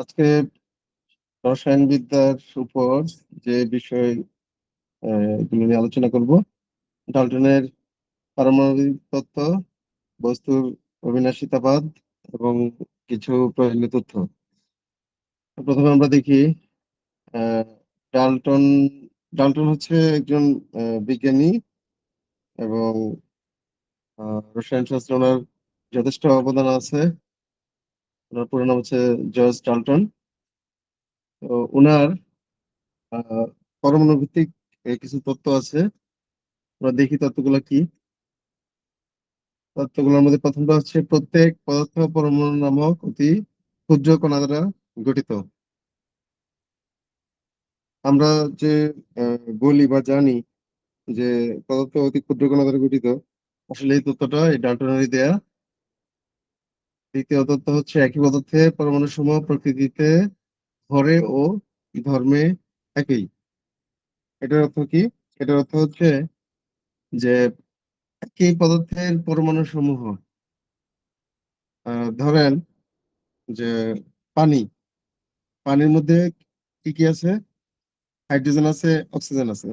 আজকে রসায়ন বিদ্যার উপর যে বিষয় নিয়ে আলোচনা করব, ডাল্টনের পারমাণবিক তত্ত্ব, বস্তুর অবিনাশিতাবাদ এবং কিছু প্রয়োজনীয় তথ্য। প্রথমে আমরা দেখি ডাল্টন ডাল্টন হচ্ছে একজন বিজ্ঞানী এবং রসায়ন শাস্ত্রে যথেষ্ট অবদান আছে। ওনার পুরো নাম হচ্ছে জর্জ ডাল্টন। তো ওনার পরমাণু ভিত্তিক কিছু তত্ত্ব আছে। আমরা দেখি তত্ত্বগুলো কি? তত্ত্বগুলোর মধ্যে প্রথমটা হচ্ছে প্রত্যেক পদার্থ পরমাণু নামক অতি ক্ষুদ্র কণা দ্বারা গঠিত। আমরা যে বলি বা জানি যে পদার্থ অতি ক্ষুদ্র কণা দ্বারা গঠিত, আসলে এই তত্ত্বটা এই ডাল্টনেরই দেয়া দ্বিতীয় তত্ত্ব হচ্ছে একই পদার্থে পরমাণু সমূহ প্রকৃতিতে ভরে ও ধর্মে একই। এটার অর্থ কি? এটার অর্থ হচ্ছে যে একই পদার্থের পরমাণু সমূহ ধরেন যে পানি, পানির মধ্যে কি কি আছে? হাইড্রোজেন আছে, অক্সিজেন আছে।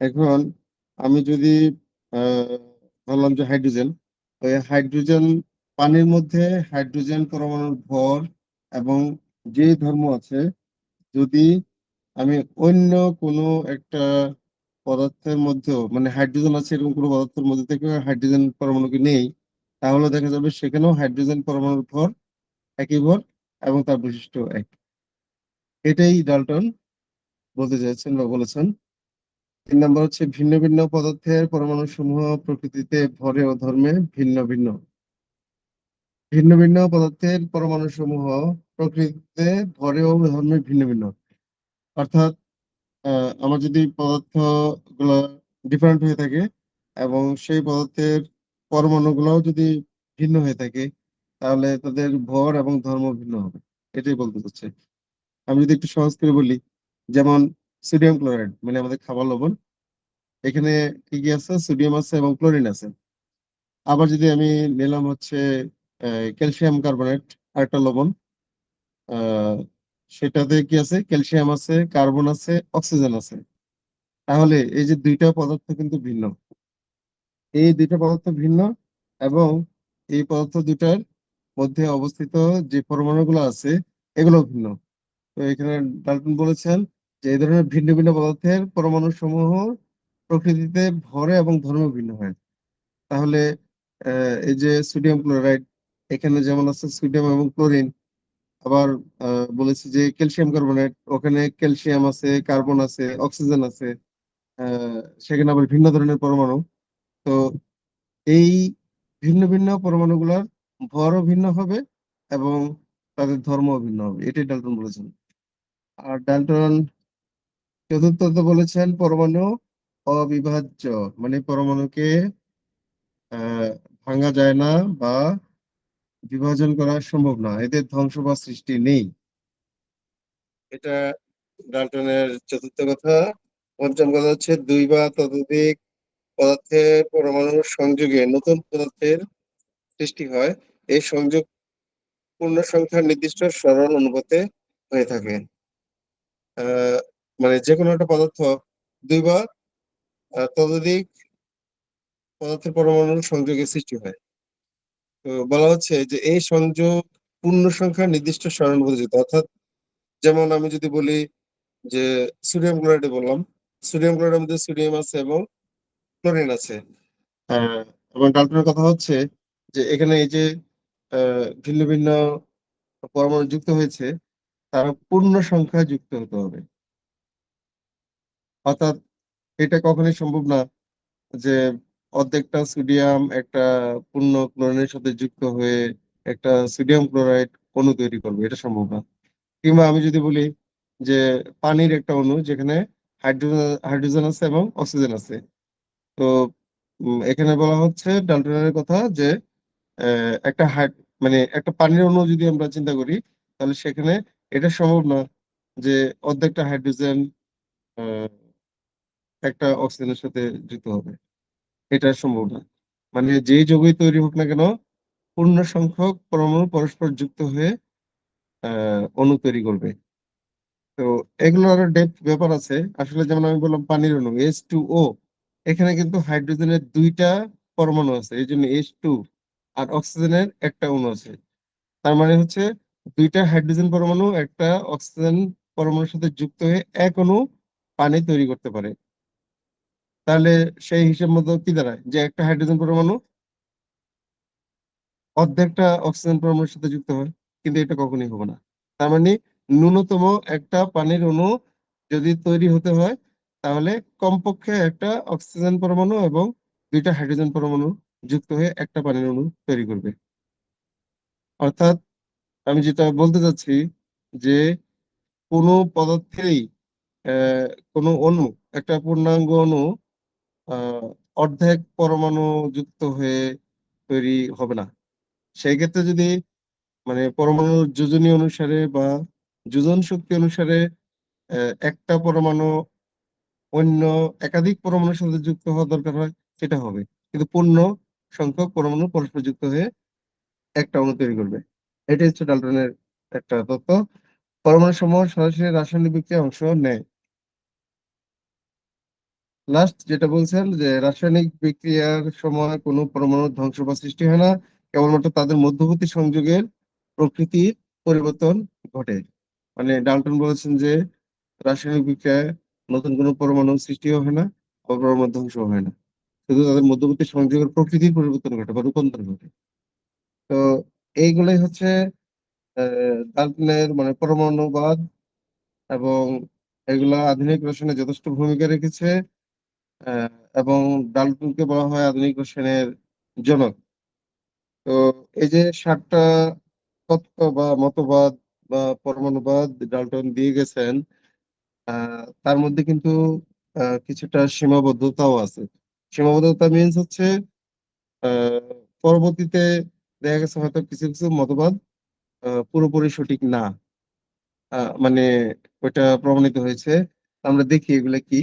এখন আমি যদি ধরলাম যে হাইড্রোজেন, ওই হাইড্রোজেন পানির মধ্যে হাইড্রোজেন পরমাণুর ভর এবং যে ধর্ম আছে, যদি আমি অন্য কোনো একটা পদার্থের মধ্যেও মানে হাইড্রোজেন আছে এরকম কোনো পদার্থের মধ্যে থেকে হাইড্রোজেন পরমাণুকে নেই, তাহলে দেখা যাবে সেখানেও হাইড্রোজেন পরমাণুর ভর একই ভর এবং তার বৈশিষ্ট্য এক। এটাই ডাল্টন বলতে চাইছেন বা বলেছেন। তিন নম্বর হচ্ছে ভিন্ন ভিন্ন পদার্থের পরমাণু সমূহ প্রকৃতিতে ভরে ও ধর্মে ভিন্ন ভিন্ন। ভিন্ন ভিন্ন পদার্থের পরমাণু সমূহ প্রকৃতিতে ভরেও ধর্মে ভিন্ন ভিন্ন। অর্থাৎ আমার যদি পদার্থগুলো ডিফারেন্ট হয়ে থাকে এবং সেই পদার্থের পরমাণু গুলাও যদি ভিন্ন হয়ে থাকে, তাহলে তাদের ভর এবং ধর্ম ভিন্ন হবে। এটাই বলতে চাচ্ছে। আমি যদি একটু সহজ করে বলি, যেমন সোডিয়াম ক্লোরাইড মানে আমাদের খাবার লবণ, এখানে কি কি আছে? সোডিয়াম আছে এবং ক্লোরিন আছে। আবার যদি আমি নিলাম হচ্ছে ক্যালসিয়াম কার্বনেট, আরেকটা লবণ সেটাতে কি আছে? ক্যালসিয়াম আছে, কার্বন আছে, অক্সিজেন আছে। তাহলে এই যে দুইটা পদার্থ কিন্তু ভিন্ন। এই দুইটা পদার্থ ভিন্ন এবং এই পদার্থ দুটার মধ্যে অবস্থিত যে পরমাণুগুলো আছে, এগুলো ভিন্ন। তো এখানে ডাল্টন বলেছেন যে এই ধরনের ভিন্ন ভিন্ন পদার্থের পরমাণু সমূহ প্রকৃতিতে ভরে এবং ধর্ম ভিন্ন হয়। তাহলে এই যে সোডিয়াম ক্লোরাইড এখানে যেমন আছে সোডিয়াম এবং ক্লোরিন, আবার বলেছি যে ক্যালসিয়াম কার্বনেট, ওখানে ক্যালসিয়াম আছে, কার্বন আছে, অক্সিজেন আছে সেখানে আবার ভিন্ন ধরনের পরমাণু। তো এই ভিন্ন ভিন্ন পরমাণুগুলোর ভরও ভিন্ন হবে এবং তাদের ধর্মও ভিন্ন হবে, এটাই ডাল্টন বলেছেন। আর ডাল্টন চতুর্থত বলেছেন পরমাণু অবিভাজ্য মানে পরমাণুকে ভাঙা যায় না বা বিভাজন করা সম্ভব না এদের ধ্বংস বা সৃষ্টি নেই। এটা ডাল্টনের চতুর্থ কথা। পঞ্চম কথা হচ্ছে দুই বা ততোধিক পদার্থের পরমাণুর সংযোগে নতুন পদার্থের সৃষ্টি হয়। এই সংযোগ পূর্ণ সংখ্যার নির্দিষ্ট সরল অনুপাতে হয়ে থাকে। মানে যে কোনো একটা পদার্থ দুই বা আহ, ততোধিক পদার্থের পরমাণুর সংযোগে সৃষ্টি হয়। বলা হচ্ছে যে এই সংযোগ পূর্ণ সংখ্যার নির্দিষ্ট সরণবর্জিত অর্থাৎ যেমন আমি যদি বলি যে সোডিয়াম ক্লোরাইডে বললাম, সোডিয়াম ক্লোরাইডের মধ্যে সোডিয়াম আছে এবং ক্লোরিন আছে। এবং ডাল্টনের কথা হচ্ছে যে এখানে এই যে ভিন্ন ভিন্ন পরমাণু যুক্ত হয়েছে, তারা পূর্ণ সংখ্যা যুক্ত হতে হবে। অর্থাৎ এটা কখনোই সম্ভব না যে অর্ধেকটা সোডিয়াম, একটা পূর্ণ ক্লোরিনের সাথে যুক্ত হয়ে একটা সোডিয়াম ক্লোরাইড অণু তৈরি করবে, এটা সম্ভব না। কিংবা আমি যদি বলি যে পানির একটা অণু যেখানে হাইড্রোজেন হাইড্রোজেন আছে এবং অক্সিজেন আছে। তো এখানে বলা হচ্ছে ডাল্টনের কথা যে একটা হাইড মানে একটা পানির অণু যদি আমরা চিন্তা করি, তাহলে সেখানে এটা সম্ভব না যে অর্ধেকটা হাইড্রোজেন একটা অক্সিজেনের সাথে যুক্ত হবে। এটা সম্ভব না। মানে যে যৌগই তৈরি হোক না কেন, পূর্ণ সংখ্যক পরমাণু পরস্পর যুক্ত হয়ে অণু তৈরি করবে। তো এগুলোর ডেপথ ব্যাপার আছে। আসলে যেমন আমি বললাম পানির অণু এস টু ও এখানে কিন্তু হাইড্রোজেনের দুইটা পরমাণু আছে। এই জন্য এইচ টু আর অক্সিজেনের একটা অণু আছে। তার মানে হচ্ছে দুইটা হাইড্রোজেন পরমাণু, একটা অক্সিজেন পরমাণুর সাথে যুক্ত হয়ে এক অণু পানি তৈরি করতে পারে। তাহলে সেই হিসেব মতো কি দাঁড়ায়? যে একটা হাইড্রোজেন পরমাণু অর্ধেকটা অক্সিজেন পরমাণুর সাথে যুক্ত হয়, কিন্তু এটা কখনোই হবে না। তার মানে ন্যূনতম একটা পানির অণু যদি তৈরি হতে হয়, তাহলে কমপক্ষে একটা অক্সিজেন পরমাণু এবং দুইটা হাইড্রোজেন পরমাণু যুক্ত হয়ে একটা পানির অণু তৈরি করবে। অর্থাৎ আমি যেটা বলতে চাচ্ছি যে কোনো পদার্থেই কোনো অণু, একটা পূর্ণাঙ্গ অণু অর্ধেক পরমাণু যুক্ত হয়ে তৈরি হবে না। সেই ক্ষেত্রে যদি মানে পরমাণুর যোজনী অনুসারে বা যোজন শক্তি অনুসারে একটা পরমাণু অন্য একাধিক পরমাণুর সাথে যুক্ত হওয়া দরকার হয়, সেটা হবে। কিন্তু পূর্ণ সংখ্যক পরমাণু পরস্পর যুক্ত হয়ে একটা অণু তৈরি করবে। এটাই হচ্ছে ডাল্টনের একটা তত্ত্ব। পরমাণু সমূহ সরাসরি রাসায়নিক বিক্রিয়ায় অংশ নেয়। লাস্ট যেটা বলছেন যে রাসায়নিক বিক্রিয়ার সময় কোনো পরমাণুর ধ্বংস বা সৃষ্টি হয় না, কেবলমাত্র তাদের মধ্যবর্তী সংযোগের প্রকৃতির পরিবর্তন ঘটে। মানে ডাল্টন বলেছেন যে রাসায়নিক বিক্রিয়ায় নতুন কোনো পরমাণু সৃষ্টিও হয় না বা পরমাণু ধ্বংস হয় না। শুধু তাদের মধ্যবর্তী সংযোগের প্রকৃতির পরিবর্তন ঘটে বা রূপান্তর ঘটে। তো এইগুলোই হচ্ছে ডাল্টনের মানে পরমাণুবাদ এবং এগুলা আধুনিক রসায়নে যথেষ্ট ভূমিকা রেখেছে। এবং ডাল্টনকে বলা হয় আধুনিক রসায়নের জনক। তো এই যে সাতটা তত্ত্ব বা মতবাদ বা পরমাণুবাদ ডালটন দিয়ে গেছেন তার মধ্যে কিন্তু কিছুটা সীমাবদ্ধতাও আছে। সীমাবদ্ধতা মিনস হচ্ছে পরবর্তীতে দেখা গেছে হয়তো কিছু কিছু মতবাদ পুরোপুরি সঠিক না। মানে ওইটা প্রমাণিত হয়েছে। আমরা দেখি এগুলা কি।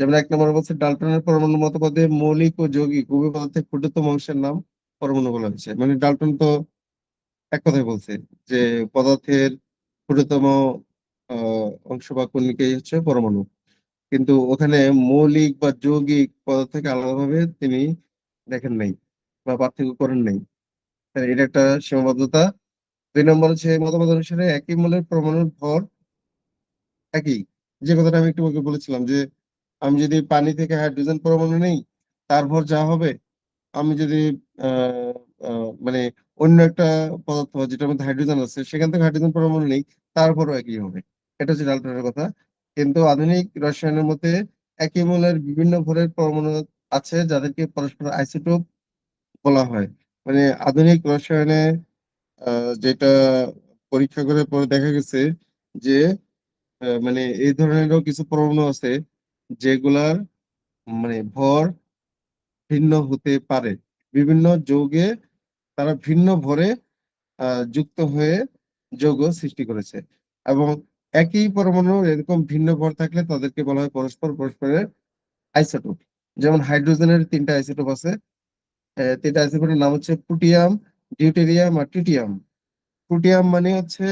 যেমন এক নম্বর বলছে, ডালটনের পরমাণু মতবাদে মৌলিক ও যৌগিক উভয় পদার্থের ক্ষুদ্রতম অংশের নাম পরমাণু বলা হয়েছে। মানে ডালটন তো এক কথাই বলছে যে পদার্থের ক্ষুদ্রতম অংশ বা কণিকাই হচ্ছে পরমাণু। কিন্তু ওখানে মৌলিক বা যৌগিক পদার্থকে আলাদাভাবে তিনি দেখেন নাই বা পার্থক্য করেন নাই। এটা একটা সীমাবদ্ধতা। দুই নম্বর হচ্ছে মতবাদ অনুসারে একই মূলের পরমাণুর ভর একই। যে কথাটা আমি একটু বলেছিলাম যে আমি যদি পানি থেকে হাইড্রোজেন পরমাণু নেই, তার ভর যা হবে, আমি যদি মানে অন্য একটা পদার্থ যেটার মধ্যে হাইড্রোজেন আছে, সেখান থেকে হাইড্রোজেন পরমাণু নেই তারপরও একই হবে। এটা হচ্ছে ডাল্টনের কথা। কিন্তু আধুনিক রসায়নের মধ্যে একই মৌলের বিভিন্ন ভরের পরমাণু আছে, যাদেরকে পরস্পর আইসোটোপ বলা হয়। মানে আধুনিক রসায়নে যেটা পরীক্ষা করে পরে দেখা গেছে যে মানে এই ধরনেরও কিছু পরমাণু আছে যেগুলার মানে ভর ভিন্ন হতে পারে। বিভিন্ন যৌগে তারা ভিন্ন ভরে যুক্ত হয়ে যৌগ সৃষ্টি করেছে এবং একই পরমাণু এরকম ভিন্ন ভর থাকলে তাদেরকে বলা হয় পরস্পর পরস্পরের আইসোটোপ। যেমন হাইড্রোজেনের তিনটা আইসোটোপ আছে তিনটা আইসোটোপের নাম হচ্ছে পুটিয়াম ডিউটেরিয়াম আর ট্রিটিয়াম পুটিয়াম মানে হচ্ছে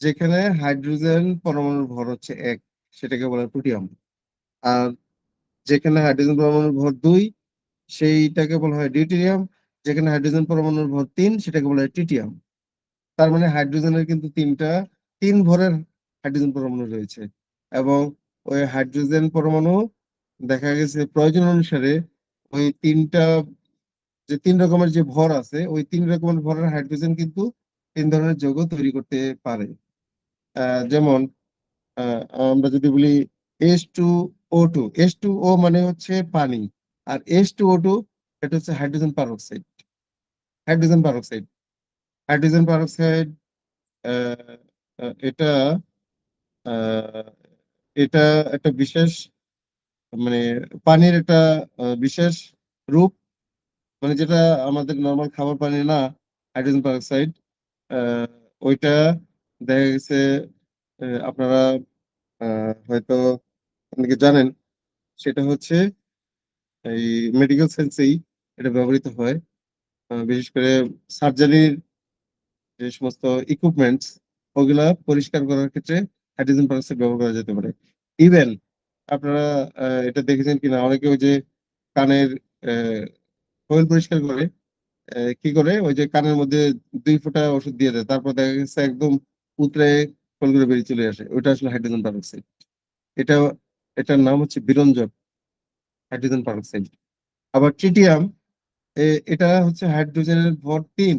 যেখানে হাইড্রোজেন পরমাণুর ভর হচ্ছে এক, সেটাকে বলা হয় পুটিয়াম আর যেখানে হাইড্রোজেন পরমাণুর ভর দুই, সেইটাকে বলা হয় ডিউটেরিয়াম যেখানে হাইড্রোজেন পরমাণুর ভর তিন, সেটাকে বলা হয় ট্রিটিয়াম তার মানে হাইড্রোজেনের কিন্তু তিনটা, তিন ভরের হাইড্রোজেন পরমাণু রয়েছে। এবং ওই হাইড্রোজেন পরমাণু, দেখা গেছে প্রয়োজন অনুসারে ওই তিনটা, যে তিন রকমের যে ভর আছে, ওই তিন রকমের ভরের হাইড্রোজেন কিন্তু তিন ধরনের যৌগ তৈরি করতে পারে। যেমন আমরা যদি বলি H two O two H two O মানে হচ্ছে পানি, আর এস টু ও টু এটা হচ্ছে hydrogen peroxide hydrogen peroxide hydrogen peroxide এটা এটা একটা বিশেষ মানে পানির একটা বিশেষ রূপ মানে যেটা আমাদের নর্মাল খাবার পানি না হাইড্রোজেন পারঅক্সাইড ওইটা দেখা গেছে আপনারা হয়তো অনেকে জানেন? সেটা হচ্ছে এই মেডিকেল সায়েন্সেই এটা ব্যবহৃত হয়। বিশেষ করে সার্জারির যে সমস্ত ইকুইপমেন্টস ওগুলা পরিষ্কার করার ক্ষেত্রে হাইড্রোজেন পারক্সাইড ব্যবহার করা যেতে পারে। ইভেন আপনারা এটা দেখেছেন কিনা? অনেকে ওই যে কানের কোয়েল পরিষ্কার করে কি করে? ওই যে কানের মধ্যে দুই ফোঁটা ওষুধ দিয়ে দেয়, তারপর দেখা গেছে একদম উতরে কোলগুলো বেরিয়ে চলে আসে। ওইটা আসলে হাইড্রোজেন পারক্সাইড এটা এটার নাম হচ্ছে বিরঞ্জক হাইড্রোজেন পারক্সাইড আবার ট্রিটিয়াম এটা হচ্ছে হাইড্রোজেনের ভর তিন।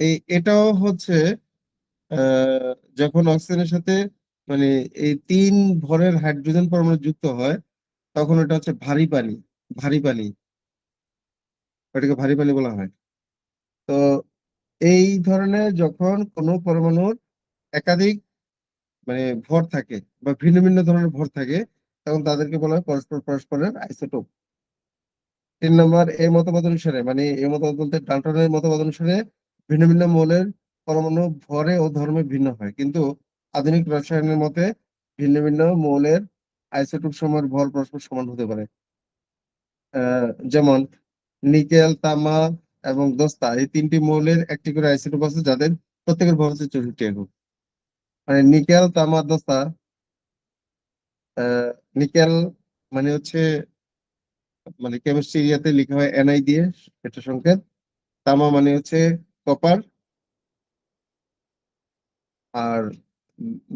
এই এটাও হচ্ছে যখন অক্সিজেনের সাথে মানে এই তিন ভরের হাইড্রোজেন পরমাণু যুক্ত হয়, তখন এটা হচ্ছে ভারী পানি ভারী পানি। এটাকে ভারী পানি বলা হয়। তো এই ধরনের যখন কোনো পরমাণুর একাধিক মানে ভর থাকে বা ভিন্ন ভিন্ন ধরনের ভর থাকে তখন তাদেরকে বলা হয় পরস্পর পরস্পরের আইসোটোপ তিন নম্বর এই মতবাদ অনুসারে মানে এই মতবাদ বলতে ডাল্টনের মতবাদ অনুসারে ভিন্ন ভিন্ন মৌলের পরমাণু ভরে ও ধর্মে ভিন্ন হয়। কিন্তু আধুনিক রসায়নের মতে ভিন্ন ভিন্ন মৌলের আইসোটোপ সময়ের ভর পরস্পর সমান হতে পারে। যেমন নিকেল, তামা এবং দস্তা, এই তিনটি মৌলের একটি করে আইসোটোপ আছে যাদের প্রত্যেকের ভর হচ্ছে চৌষট্টি একক। মানে নিকেল, তামা, দস্তা নিকেল মানে হচ্ছে মানে কেমিস্ট্রি ইয়াতে লেখা হয় এনআই দিয়ে এটা সংকেত। তামা মানে হচ্ছে কপার আর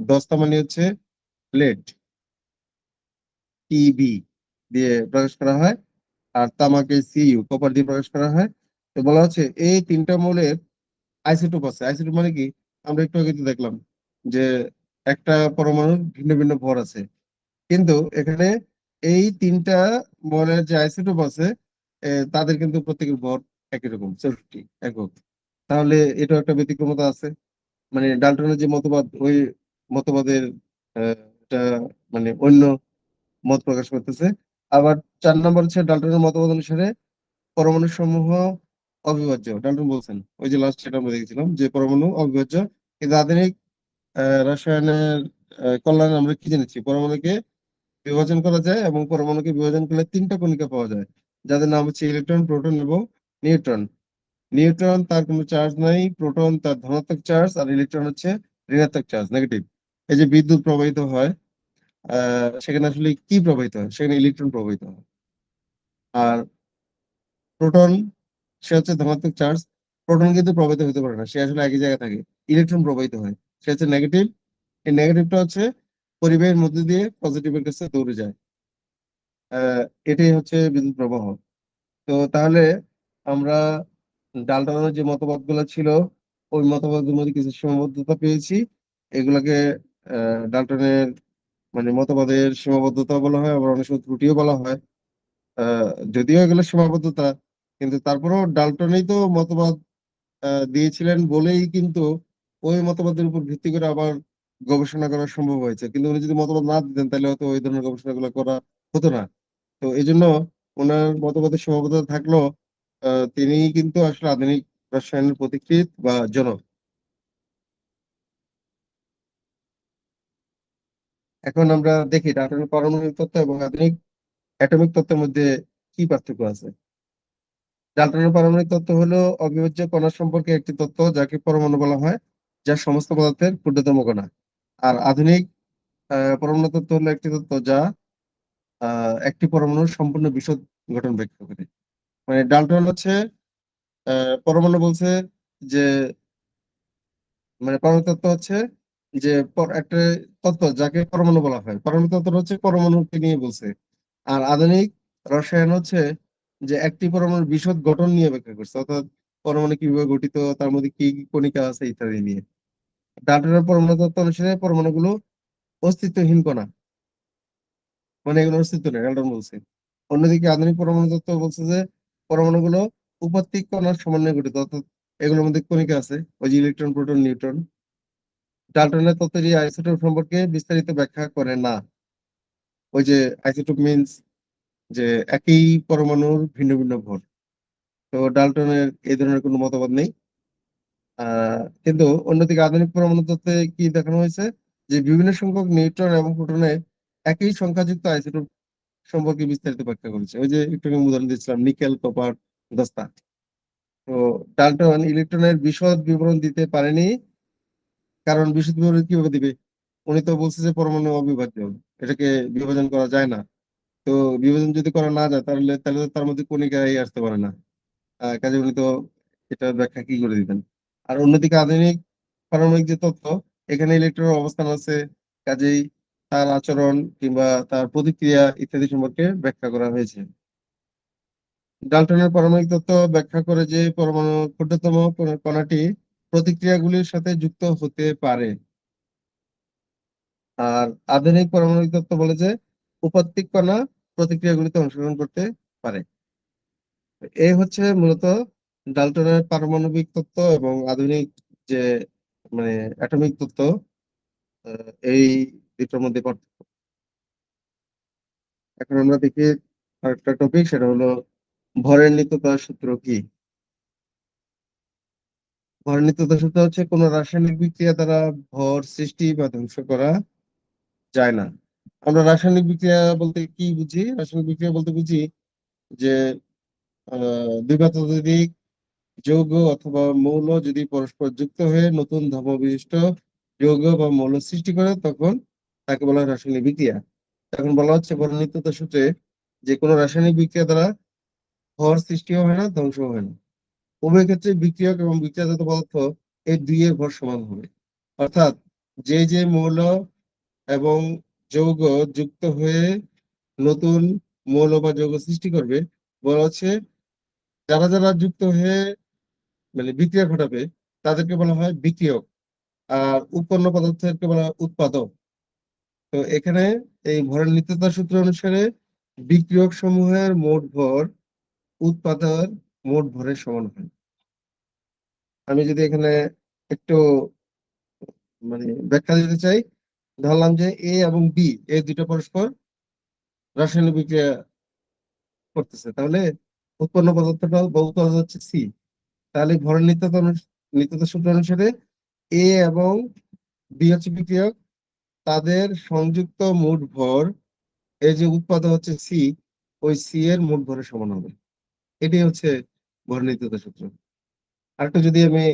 দস্তা মানে হচ্ছে লেড টিবি দিয়ে প্রকাশ করা হয়। আর তামাকে সিইউ কপার দিয়ে প্রকাশ করা হয়। তো বলা হচ্ছে এই তিনটা মৌলের আইসোটোপ আছে। আইসোটোপ মানে কি? আমরা একটু আগে দেখলাম যে একটা পরমাণুর ভিন্ন ভিন্ন ভর আছে। কিন্তু এখানে এই তিনটা মৌলের যে আইসোটোপ আছে তাদের কিন্তু প্রত্যেকের ভর একই রকম চৌষট্টি একক। তাহলে এটা একটা ব্যতিক্রমতা আছে। মানে ডাল্টনের যে মতবাদ, ওই মতবাদের মানে অন্য মত প্রকাশ করতেছে। আবার চার নম্বর হচ্ছে ডাল্টনের মতবাদ অনুসারে পরমাণু সমূহ অবিভাজ্য। ডাল্টন বলছেন, ওই যে লাস্ট সেটা আমরা দেখেছিলাম যে পরমাণু অবিভাজ্য। কিন্তু আধুনিক রসায়নের কল্যাণে আমরা কি জেনেছি? পরমাণুকে বিভাজন করা যায় এবং পরমাণুকে বিভাজন করলে তিনটা কণিকা পাওয়া যায়, যাদের নাম হচ্ছে ইলেকট্রন, প্রোটন এবং নিউট্রন। নিউট্রন তার কোনো চার্জ নাই, প্রোটন তার ধনাত্মক চার্জ আর ইলেকট্রন হচ্ছে ঋণাত্মক চার্জ নেগেটিভ এই যে বিদ্যুৎ প্রবাহিত হয় সেখানে আসলে কি প্রবাহিত হয়? সেখানে ইলেকট্রন প্রবাহিত হয়। আর প্রোটন, সে হচ্ছে ধনাত্মক চার্জ, প্রোটন কিন্তু প্রবাহিত হতে পারে না, সে আসলে একই জায়গায় থাকে। ইলেকট্রন প্রবাহিত হয়, সে হচ্ছে নেগেটিভ এই নেগেটিভটা হচ্ছে পরিবেশের মধ্যে দিয়ে পজিটিভের কাছে দৌড়ে যায়। এটাই হচ্ছে বিদ্যুৎ প্রবাহ। তো তাহলে আমরা ডাল্টনের যে মতবাদগুলো ছিল, ওই মতবাদের মধ্যে কিছু সীমাবদ্ধতা পেয়েছি। এগুলাকে ডাল্টনের মানে মতবাদের সীমাবদ্ধতা বলা হয়, আবার অনেক সময় ত্রুটিও বলা হয়। যদিও এগুলো সীমাবদ্ধতা, কিন্তু তারপরেও ডাল্টনেই তো মতবাদ দিয়েছিলেন বলেই কিন্তু ওই মতবাদের উপর ভিত্তি করে আবার গবেষণা করা সম্ভব হয়েছে। কিন্তু উনি যদি মতামত না দিতেন, তাহলে হয়তো ওই ধরনের গবেষণা গবেষণাগুলো করা হতো না। তো এই জন্য ওনার মতবাদের সীমাবদ্ধতা থাকলেও তিনি কিন্তু আসলে আধুনিক রসায়নের পথিকৃৎ বা জনক। এখন আমরা দেখি ডাল্টনের পারমাণবিক তত্ত্ব এবং আধুনিক অ্যাটমিক তত্ত্বের মধ্যে কি পার্থক্য আছে? ডাল্টনের পারমাণবিক তত্ত্ব হলো অবিভাজ্য কণা সম্পর্কে একটি তত্ত্ব, যাকে পরমাণু বলা হয়, যা সমস্ত পদার্থের ক্ষুদ্রতম কণা। আর আধুনিক পরমাণু তত্ত্ব হলো একটি তত্ত্ব যা একটি পরমাণুর সম্পূর্ণ বিশদ গঠন ব্যাখ্যা করে। মানে ডাল্টন হচ্ছে পরমাণু বলছে যে মানে পরমাণু তত্ত্ব হচ্ছে যে একটা তত্ত্ব যাকে পরমাণু বলা হয়। পরমাণু তত্ত্ব হচ্ছে পরমাণুকে নিয়ে বলছে। আর আধুনিক রসায়ন হচ্ছে যে, একটি পরমাণুর বিশদ গঠন নিয়ে ব্যাখ্যা করছে। অর্থাৎ পরমাণু কীভাবে গঠিত, তার মধ্যে কি কি কণিকা আছে ইত্যাদি নিয়ে। ডাল্টনের পরমাণু তত্ত্ব অনুসারে পরমাণুগুলো অস্তিত্বহীন কণা। মানে এগুলো অস্তিত্ব নেই ডাল্টন বলছে। অন্যদিকে আধুনিক পরমাণু তত্ত্ব বলছে যে পরমাণুগুলো উপাত্তিক কণার সমন্বয়ে গঠিত, অর্থাৎ এগুলোর মধ্যে কণিকা আছে, ওই যে ইলেকট্রন, প্রোটন, নিউট্রন। ডাল্টনের তত্ত্বের এই আইসোটোপ সম্পর্কে বিস্তারিত ব্যাখ্যা করে না। ওই যে আইসোটোপ মিনস যে একই পরমাণুর ভিন্ন ভিন্ন ভর তো ডাল্টনের এই ধরনের কোনো মতবাদ নেই। কিন্তু অন্যদিকে আধুনিক পরমাণু তত্ত্বে কি দেখানো হয়েছে? যে বিভিন্ন সংখ্যক নিউট্রন এবং প্রোটনের একই সংখ্যাযুক্ত আইসোটোপ সম্পর্কে বিস্তারিত ব্যাখ্যা করেছে। ওই যে একটু উদাহরণ দিচ্ছিলাম নিকেল, কপার, দস্তা। তো ডাল্টন ইলেকট্রনের বিশদ বিবরণ দিতে পারেনি, কারণ বিশদ বিবরণ কীভাবে দিবে? উনি তো বলছে যে পরমাণু অবিভাজ্য, এটাকে বিভাজন করা যায় না। তো বিভাজন যদি করা না যায়, তাহলে তাহলে তার মধ্যে কণিকাই আসতে পারে না। কাজে উনি তো এটা ব্যাখ্যা কি করে দিবেন আর অন্যদিকে আধুনিক, পারমাণবিক যে তত্ত্ব, এখানে ইলেকট্রনের অবস্থান আছে, কাজেই তার আচরণ কিংবা তার প্রতিক্রিয়া ইত্যাদি সম্পর্কে ব্যাখ্যা করা হয়েছে। ডাল্টনের পারমাণবিক তত্ত্ব ব্যাখ্যা করে যে পরমাণু ক্ষুদ্রতম কণাটি প্রতিক্রিয়াগুলির সাথে যুক্ত হতে পারে। আর আধুনিক পারমাণবিক তত্ত্ব বলে যে উপাত্তিক কণা প্রতিক্রিয়াগুলিতে অংশগ্রহণ করতে পারে। এই হচ্ছে মূলত ডাল্টনের পারমাণবিক তত্ত্ব এবং আধুনিক যে মানে অ্যাটমিক তত্ত্ব এই দুটোর মধ্যে পার্থক্য। এখন আমরা দেখি আরেকটা টপিক সেটা হলো ভরের নিত্যতার সূত্র কি? ভরের নিত্যতার সূত্র হচ্ছে কোনো রাসায়নিক বিক্রিয়া দ্বারা ভর সৃষ্টি বা ধ্বংস করা যায় না। আমরা রাসায়নিক বিক্রিয়া বলতে কি বুঝি? রাসায়নিক বিক্রিয়া বলতে বুঝি যে দুই বা ততোধিক যৌগ অথবা মৌল যদি পরস্পর যুক্ত হয়ে নতুন ধর্ম বিশিষ্ট যৌগ বা মৌল সৃষ্টি করে, তখন তাকে বলা হয় রাসায়নিক বিক্রিয়া। এখন বলা হচ্ছে বর্ণিত্যতা সূত্রে যে কোনো রাসায়নিক বিক্রিয়া দ্বারা ভর সৃষ্টিও হয় না ধ্বংসও হয় না। উভয় ক্ষেত্রে বিক্রিয়ক এবং বিক্রিয়াজাত পদার্থ এই দুইয়ের ভর সমান হবে। অর্থাৎ যে যে মৌল এবং যৌগ যুক্ত হয়ে নতুন মৌল বা যৌগ সৃষ্টি করবে, বলা হচ্ছে যারা যারা যুক্ত হয়ে মানে বিক্রিয়া ঘটাবে, তাদেরকে বলা হয় বিক্রিয়ক। আর উৎপন্ন পদার্থকে বলা হয় উৎপাদক। তো এখানে এই ভরের নিত্যতা সূত্র অনুসারে বিক্রিয়ক সমূহের মোট ভর, উৎপাদন মোট ভরের সমান হয়। আমি যদি এখানে একটু মানে ব্যাখ্যা দিতে চাই, ধরলাম যে এ এবং বি এই দুটো পরস্পর রাসায়নিক বিক্রিয়া করতেছে। তাহলে উৎপন্ন পদার্থটা বা উৎপাদন হচ্ছে সি তাহলে ভরের নিত্যতা নিত্যতা সূত্র অনুসারে এ এবং বি হচ্ছে বিক্রিয়ক। তাদের সংযুক্ত মোট ভর, এই যে উৎপাদন হচ্ছে সি ওই সি এর মোট ভরের সমান হবে। এটি হচ্ছে ভর নিত্যতা সূত্র। আরেকটু যদি আমি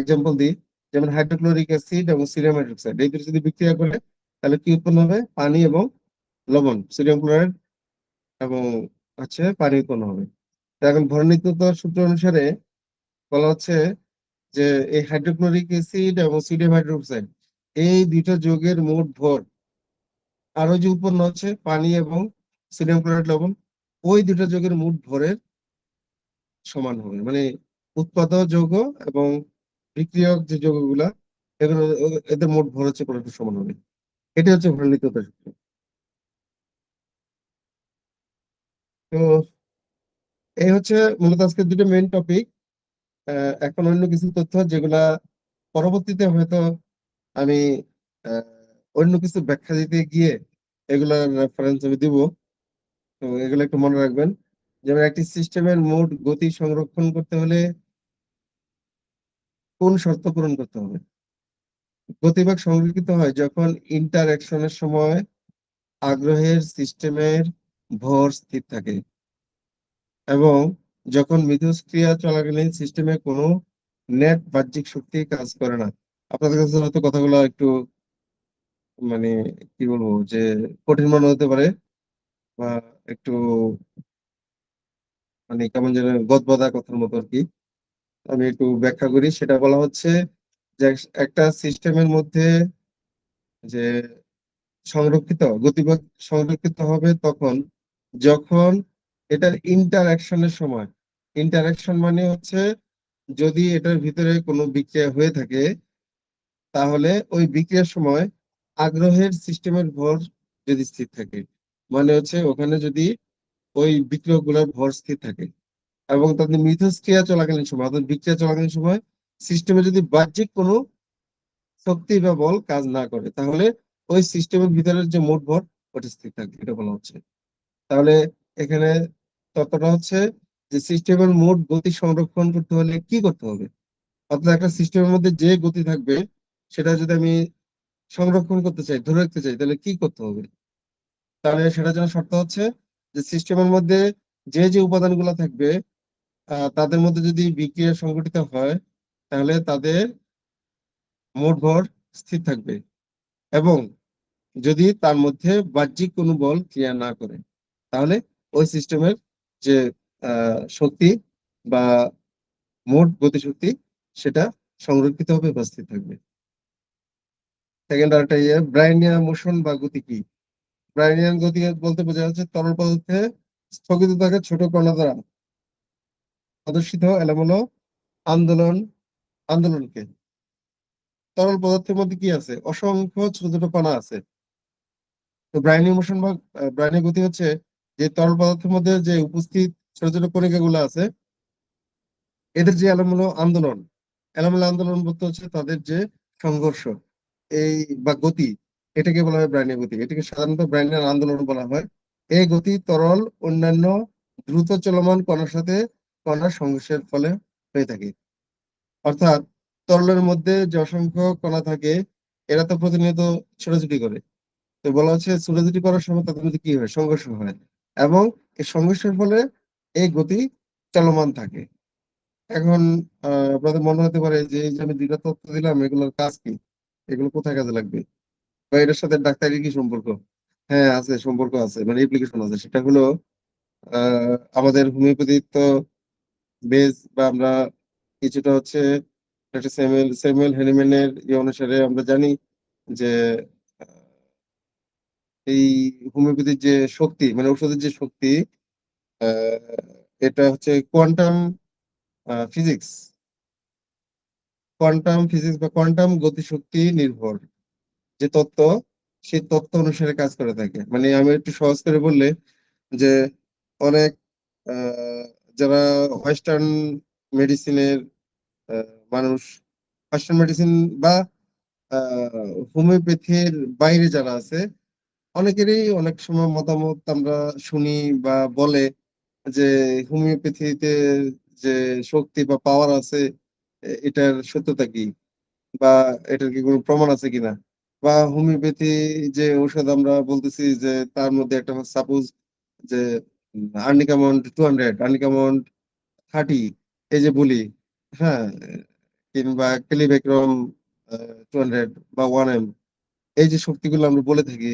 এক্সাম্পল দিই, যেমন হাইড্রোক্লোরিক অ্যাসিড এবং সিরিয়াম হাইড্রোক্সাইড এই দুটো যদি বিক্রিয়া করে, তাহলে কি উৎপন্ন হবে? পানি এবং লবণ সোডিয়াম ক্লোরাইড এবং হচ্ছে পানি উৎপন্ন হবে। এখন ভর সূত্র অনুসারে বলা হচ্ছে যে এই হাইড্রোক্লোরিক অ্যাসিড এবং সোডিয়াম হাইড্রোক্সাইড, এই দুইটা যৌগের মোট ভর। আরও যে উৎপন্ন হচ্ছে পানি এবং সোডিয়াম ক্লোরাইড লবণ, ওই দুটো যৌগের মোট ভরের সমান হবে। মানে উৎপাদক যৌগ এবং বিক্রিয়ক যে যৌগগুলা, এগুলো, এদের মোট ভর হচ্ছে পরস্পর সমান হবে। এটা হচ্ছে ভর সূত্র। তো এই হচ্ছে মূলত আজকে দুটো মেইন টপিক এখন অন্য কিছু তথ্য যেগুলা পরবর্তীতে হয়তো আমি অন্য কিছু ব্যাখ্যা দিতে গিয়ে এগুলার রেফারেন্স আমি দিব। তো এগুলো একটু মনে রাখবেন। যেমন একটি সিস্টেমের মোট গতি সংরক্ষণ করতে হলে কোন শর্ত পূরণ করতে হবে? গতিবেগ সংরক্ষিত হয় যখন ইন্টারঅ্যাকশনের সময় আগ্রহের সিস্টেমের ভর স্থির থাকে। এবং যখন মিথস্ক্রিয়া চলাকালীন সিস্টেমে কোনো নেট বাহ্যিক শক্তি কাজ করে না। আপনাদের কাছে হয়তো কথাগুলো একটু মানে কি বলব, যে কঠিন মনে হতে পারে বা একটু মানে কেমন যেন গদবাদা কথার মতো আর কি। আমি একটু ব্যাখ্যা করি, সেটা বলা হচ্ছে যে একটা সিস্টেমের মধ্যে যে সংরক্ষিত, গতিবেগ সংরক্ষিত হবে তখন যখন এটার ইন্টারঅ্যাকশনের সময়। ইন্টারঅ্যাকশন মানে হচ্ছে যদি এটার ভিতরে কোনো বিক্রিয়া হয়ে থাকে, তাহলে ওই বিক্রিয়ার সময় আগ্রহের সিস্টেমের ভর যদি স্থির থাকে মানে হচ্ছে ওখানে যদি ওই বিক্রিয়কগুলার ভর স্থির থাকে এবং তাদের মিথস্ক্রিয়া চলাকালীন সময় অর্থাৎ বিক্রিয়া চলাকালীন সময় সিস্টেমে যদি বাহ্যিক কোনো শক্তি বা বল কাজ না করে, তাহলে ওই সিস্টেমের ভিতরের যে মোট ভর, ওটা স্থির থাকবে এটা বলা হচ্ছে। তাহলে এখানে তত্ত্বটা হচ্ছে যে সিস্টেমের মোট গতি সংরক্ষণ করতে হলে কি করতে হবে? অর্থাৎ একটা সিস্টেমের মধ্যে যে গতি থাকবে, সেটা যদি আমি সংরক্ষণ করতে চাই, ধরে রাখতে চাই, তাহলে কি করতে হবে? তাহলে সেটার জন্য শর্ত হচ্ছে যে সিস্টেমের মধ্যে যে যে উপাদানগুলো থাকবে তাদের মধ্যে যদি বিক্রিয়া সংঘটিত হয়, তাহলে তাদের মোট ভর স্থির থাকবে এবং যদি তার মধ্যে বাহ্যিক কোনো বল ক্রিয়া না করে, তাহলে ওই সিস্টেমের যে শক্তি বা মোট গতিশক্তি সেটা সংরক্ষিত হবে স্থির থাকবে। সেকেন্ড আরেকটা ইয়ে ব্রাইনিয়ান মোশন বা গতি কি? ব্রাইনিয়ান গতি বলতে বোঝা যাচ্ছে তরল পদার্থে স্থগিত থাকে ছোট কণা দ্বারা প্রদর্শিত এলোমেলো আন্দোলন, আন্দোলনকে। তরল পদার্থের মধ্যে কি আছে? অসংখ্য ছোট ছোট কণা আছে। তো ব্রাইনি মোশন বা ব্রাইনি গতি হচ্ছে যে তরল পদার্থের মধ্যে যে উপস্থিত ছোট ছোট কণিকা গুলো আছে, এদের যে এলোমেলো আন্দোলন এলোমেলো আন্দোলন বলতে হচ্ছে তাদের যে সংঘর্ষ, এই বা গতি, এটাকে বলা হয় ব্রাইনি গতি। এটাকে সাধারণত ব্রাইনের আন্দোলন বলা হয়। এই গতি তরল, অন্যান্য দ্রুত চলমান কণার সাথে কণার সংঘর্ষের ফলে হয়ে থাকে। অর্থাৎ তরলের মধ্যে যে অসংখ্য কণা থাকে, এরা তো প্রতিনিয়ত ছোটাছুটি করে। তো বলা হচ্ছে ছোটাছুটি করার সময় তাদের মধ্যে কি হয়? সংঘর্ষ হয়। এবং এই সংঘর্ষের ফলে এই গতি চলমান থাকে। এখন আপনাদের মনে হতে পারে যে আমি দুইটা তথ্য দিলাম, এগুলোর কাজ কি? এগুলো কোথায় কাজে লাগবে? বা এটার সাথে ডাক্তারি কি সম্পর্ক? হ্যাঁ আছে, সম্পর্ক আছে মানে অ্যাপ্লিকেশন আছে। সেটা হলো আমাদের হোমিওপ্যাথি তো বেস বা আমরা কিছুটা হচ্ছে একটা স্যামুয়েল স্যামুয়েল হ্যানিম্যানের ইয়ে অনুসারে আমরা জানি যে এই হোমিওপ্যাথির যে শক্তি মানে ঔষধের যে শক্তি এটা হচ্ছে কোয়ান্টাম ফিজিক্স। কোয়ান্টাম ফিজিক্স বা কোয়ান্টাম গতিশক্তি নির্ভর। যে তত্ত্ব, সেই তত্ত্ব অনুসারে কাজ করে থাকে। মানে আমি একটু সহজ করে বললে যে অনেক যারা ওয়েস্টার্ন মেডিসিনের মানুষ, ওয়েস্টার্ন মেডিসিন বা হোমিওপ্যাথির বাইরে যারা আছে অনেকেরই অনেক সময় মতামত আমরা শুনি বা বলে যে হোমিওপ্যাথিতে যে শক্তি বা পাওয়ার আছে এটার সত্যতা কি? বা এটার কি কোনো প্রমাণ আছে কিনা? বা হোমিওপ্যাথি যে ঔষধ আমরা বলতেছি যে তার মধ্যে একটা সাপোজ যে আর্নিকামন্ড টু হান্ড্রেড আর্নিকামন্ড থার্টি এই যে বলি হ্যাঁ কিংবা ক্যালিব্যাক্রম টু হান্ড্রেড বা ওয়ান এম এই যে শক্তিগুলো আমরা বলে থাকি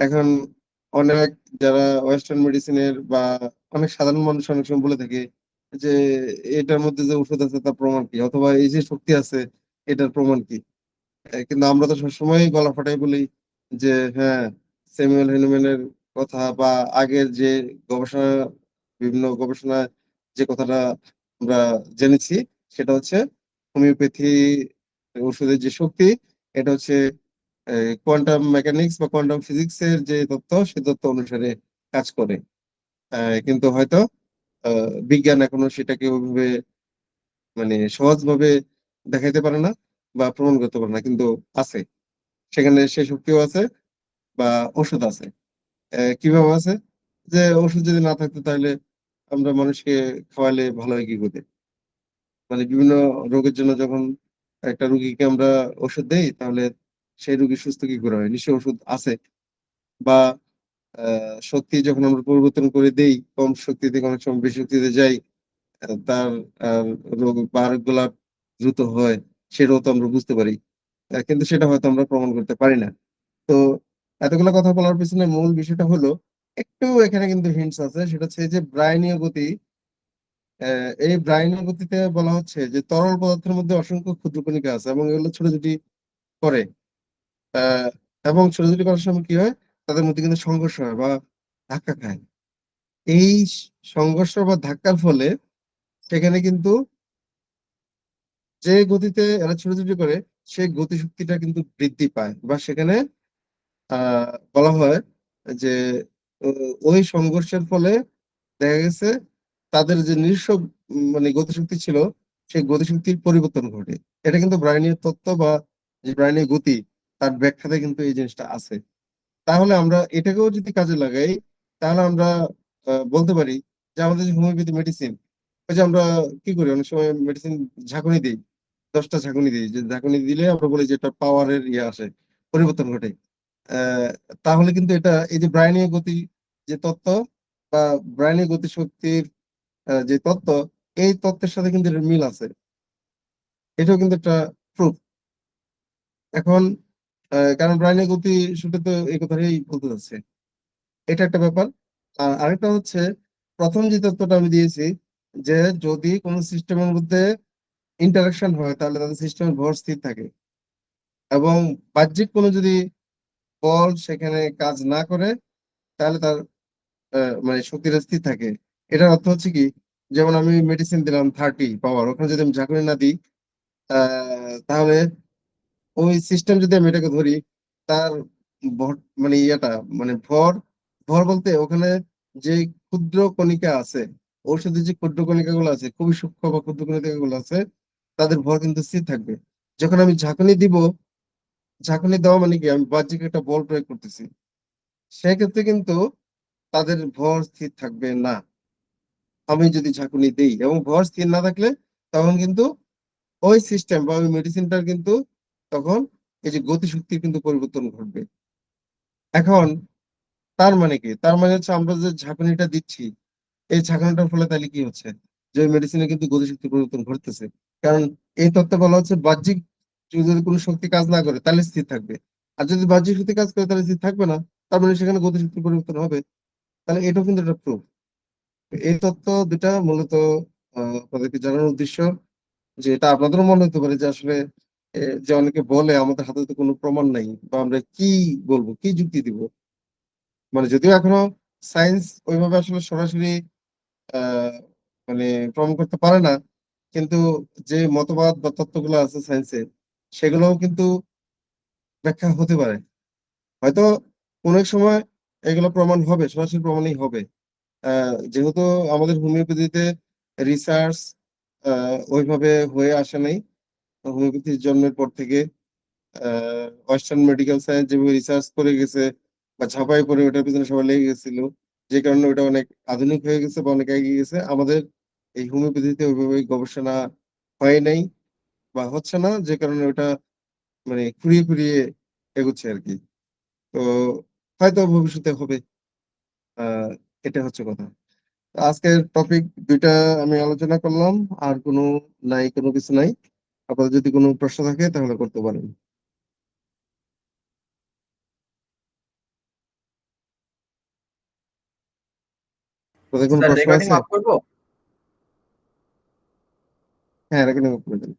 এখন অনেক যারা ওয়েস্টার্ন মেডিসিনের বা অনেক সাধারণ মানুষ অনেক সময় বলে থাকে যে, এটার মধ্যে যে ওষুধ আছে তার প্রমাণ কি? অথবা এই যে শক্তি আছে, এটার প্রমাণ কি? কিন্তু আমরা তো সবসময় গলা ফাটাই বলি যে হ্যাঁ স্যামুয়েল হ্যানিম্যানের কথা বা আগের যে গবেষণা, বিভিন্ন গবেষণায় যে কথাটা আমরা জেনেছি, সেটা হচ্ছে হোমিওপ্যাথি ওষুধের যে শক্তি, এটা হচ্ছে কোয়ান্টাম মেকানিক্স বা কোয়ান্টাম ফিজিক্স এর যে তত্ত্ব, সে তত্ত্ব অনুসারে কাজ করে। কিন্তু হয়তো বিজ্ঞান এখনও সেটাকে ওইভাবে মানে সহজভাবে দেখাইতে পারে না বা প্রমাণ করতে পারে না, কিন্তু আছে। সেখানে সে শক্তিও আছে বা ওষুধ আছে। কীভাবে আছে? যে ওষুধ যদি না থাকতো তাহলে আমরা মানুষকে খাওয়ালে ভালো হয় কি করে? মানে বিভিন্ন রোগের জন্য যখন একটা রুগীকে আমরা ওষুধ দেই, তাহলে সেই রুগী সুস্থ কি করে হয়? নিশ্চয় ওষুধ আছে। বা শক্তি যখন আমরা পরিবর্তন করে দেই কম শক্তি থেকে অনেক সময় বেশি শক্তিতে যাই তার রোগ বা দ্রুত হয় সেটাও তো আমরা বুঝতে পারি। কিন্তু সেটা হয়তো আমরা প্রমাণ করতে পারি না। তো এতগুলো কথা বলার পিছনে মূল বিষয়টা হলো একটু এখানে কিন্তু হিন্টস আছে সেটা হচ্ছে যে ব্রাইনীয় গতি এই ব্রাইনীয় গতিতে বলা হচ্ছে যে তরল পদার্থের মধ্যে অসংখ্য ক্ষুদ্র কণিকা আছে এবং এগুলো ছোটাছুটি করে। আহ, এবং ছোটাছুটি করার সময় কি হয়? তাদের মধ্যে কিন্তু সংঘর্ষ হয় বা ধাক্কা খায়। এই সংঘর্ষ বা ধাক্কার ফলে সেখানে কিন্তু যে গতিতে এরা ছোটাছুটি করে, সেই গতিশক্তিটা কিন্তু বৃদ্ধি পায় বা সেখানে বলা হয় যে ওই সংঘর্ষের ফলে দেখা গেছে তাদের যে নিজস্ব মানে গতিশক্তি ছিল, সেই গতিশক্তির পরিবর্তন ঘটে। এটা কিন্তু ব্রাইনীয় তত্ত্ব বা যে ব্রাইনীয় গতি তার ব্যাখ্যাতে কিন্তু এই জিনিসটা আছে। তাহলে আমরা এটাকেও যদি কাজে লাগাই, তাহলে আমরা বলতে পারি যে আমাদের যে হোমিওপ্যাথি মেডিসিন ওই যে আমরা কি করি? অনেক সময় মেডিসিন ঝাঁকুনি দিই, দশটা ঝাঁকুনি দিই। যে ঝাঁকুনি দিলে আমরা বলি যে এটা পাওয়ারের ইয়ে আসে, পরিবর্তন ঘটে। তাহলে কিন্তু এটা, এই যে ব্রাইনীয় গতি যে তত্ত্ব বা ব্রাইনীয় গতি শক্তির যে তত্ত্ব, এই তত্ত্বের সাথে কিন্তু মিল আছে। এটাও কিন্তু একটা প্রুফ এখন কারণ ব্রাইনের গতি শুধু তো এই কথাটাই বলতে যাচ্ছে। এটা একটা ব্যাপার। আর আরেকটা হচ্ছে, প্রথম যে তত্ত্বটা আমি দিয়েছি যে যদি কোনো সিস্টেমের মধ্যে ইন্টারাকশন হয়, তাহলে তাদের সিস্টেমের ভর স্থির থাকে। এবং বাহ্যিক কোনো যদি বল সেখানে কাজ না করে, তাহলে তার মানে শক্তিটা স্থির থাকে। এটার অর্থ হচ্ছে কি, যেমন আমি মেডিসিন দিলাম থার্টি পাওয়ার ওখানে যদি আমি ঝাঁকুনি না দিই তাহলে ওই সিস্টেম যদি আমি এটাকে ধরি, তার মানে ইয়েটা মানে ভর ভর বলতে ওখানে যে ক্ষুদ্র কণিকা আছে, ঔষধের যে ক্ষুদ্র কণিকা গুলো আছে, খুবই সূক্ষ্ম বা ক্ষুদ্র কণিকা গুলো আছে, তাদের ভর কিন্তু স্থির থাকবে। যখন আমি ঝাঁকুনি দিব, ঝাঁকুনি দেওয়া মানে কি? আমি বাহ্যিক একটা বল প্রয়োগ করতেছি। সেক্ষেত্রে কিন্তু তাদের ভর স্থির থাকবে না। আমি যদি ঝাঁকুনি দিই এবং ভর স্থির না থাকলে, তখন কিন্তু ওই সিস্টেম বা ওই মেডিসিনটার কিন্তু তখন এই যে গতিশক্তির কিন্তু পরিবর্তন ঘটবে। এখন তার মানে কি? তার মানে হচ্ছে আমরা যে ঝাঁকুনিটা দিচ্ছি এই ঝাঁকুনিটার ফলে তাহলে কি হচ্ছে? যে মেডিসিনে কিন্তু গতিশক্তির পরিবর্তন ঘটতেছে। কারণ এই তত্ত্বে বলা হচ্ছে বাহ্যিক যদি কোনো শক্তি কাজ না করে তাহলে স্থির থাকবে। আর যদি বাহ্যিক শক্তি কাজ করে তাহলে স্থির থাকবে না। তার মানে সেখানে গতিশক্তির পরিবর্তন হবে। তাহলে এটাও কিন্তু একটা প্রুফ এই তত্ত্ব দুটা মূলত আহ, আপনাদেরকে জানানোর উদ্দেশ্য যে এটা আপনাদেরও মনে হতে পারে যে আসলে যে অনেকে বলে, আমাদের হাতে তো কোনো প্রমাণ নাই। বা আমরা কি বলব? কি যুক্তি দিব? মানে যদিও এখনও সায়েন্স ওইভাবে আসলে সরাসরি মানে প্রমাণ করতে পারে না, কিন্তু যে মতবাদ বা তত্ত্বগুলো আছে সায়েন্সের সেগুলোও কিন্তু ব্যাখ্যা হতে পারে। হয়তো কোনো এক সময় এগুলো প্রমাণ হবে, সরাসরি প্রমাণই হবে। যেহেতু আমাদের হোমিওপ্যাথিতে রিসার্চ ওইভাবে হয়ে আসে নাই হোমিওপ্যাথির জন্মের পর থেকে ওয়েস্টার্ন মেডিকেল সায়েন্স যেভাবে রিসার্চ করে গেছে বা ছাপাই করে ওটার পিছনে সবাই লেগে গেছিল, যে কারণে ওটা অনেক আধুনিক হয়ে গেছে বা অনেক এগিয়ে গেছে। আমাদের এই হোমিওপ্যাথিতে ওইভাবে গবেষণা হয় নাই বা হচ্ছে না, যে কারণে ওটা মানে খুঁড়িয়ে খুঁড়িয়ে এগোচ্ছে আর কি। তো হয়তো ভবিষ্যতে হবে এটা হচ্ছে কথা। আজকের টপিক দুইটা আমি আলোচনা করলাম, আর কোনো নাই, কোনো কিছু নাই। আপনাদের যদি কোনো প্রশ্ন থাকে তাহলে করতে পারেন। হ্যাঁ রেকর্ডিং করে দেন।